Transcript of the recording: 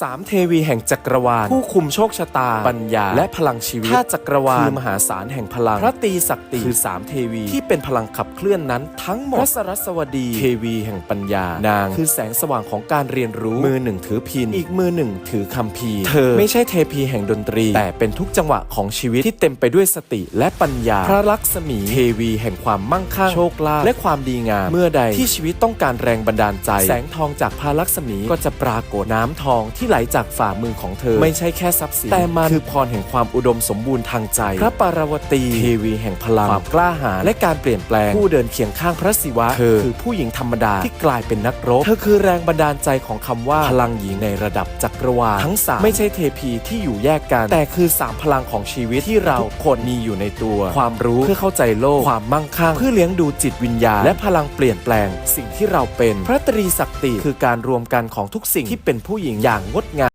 สามเทวีแห่งจักรวาล ผู้คุมโชคชะตา ปัญญา และพลังชีวิตถ้าจักรวาลคือมหาศาลแห่งพลัง พระตรีศักดิ์คือสามเทวี ที่เป็นพลังขับเคลื่อนนั้น ทั้งหมดพระสรัสวดี เทวีแห่งปัญญา นาง คือแสงสว่างของการเรียนรู้มือหนึ่งถือพิน อีกมือหนึ่งถือคัมภีร์เธอไม่ใช่เทพีแห่งดนตรี แต่เป็นทุกจังหวะของชีวิตที่เต็มไปด้วยสติและปัญญา พระลักษมีเทวีแห่งความมั่งคั่งโชคลาภและความดีงามเมื่อใดที่ชีวิตต้องการแรงบันดาลใจ แสงทองจากพระลักษมีก็จะปรากฏน้ำทองที่ไหลจากฝ่ามือของเธอ ไม่ใช่แค่ทรัพย์สินแต่มันคือพรแห่งความอุดมสมบูรณ์ทางใจ พระปารวตีเทวีแห่งพลังความกล้าหาญและการเปลี่ยนแปลงผู้เดินเคียงข้างพระศิวะเธอคือผู้หญิงธรรมดาที่กลายเป็นนักรบเธอคือแรงบันดาลใจของคำว่าพลังหญิงในระดับจักรวาลทั้งสามไม่ใช่เทพีที่อยู่แยกกัน แต่คือสามพลังของชีวิตที่เราทุกคนมีอยู่ในตัว ความรู้เพื่อเข้าใจโลกความมั่งคั่งเพื่อเลี้ยงดูจิตวิญญาณและพลังเปลี่ยนแปลง สิ่งที่เราเป็น พระตรีศักดิ์คือการรวมกันของทุกสิ่งที่เป็นผู้หญิงอย่างงดงาม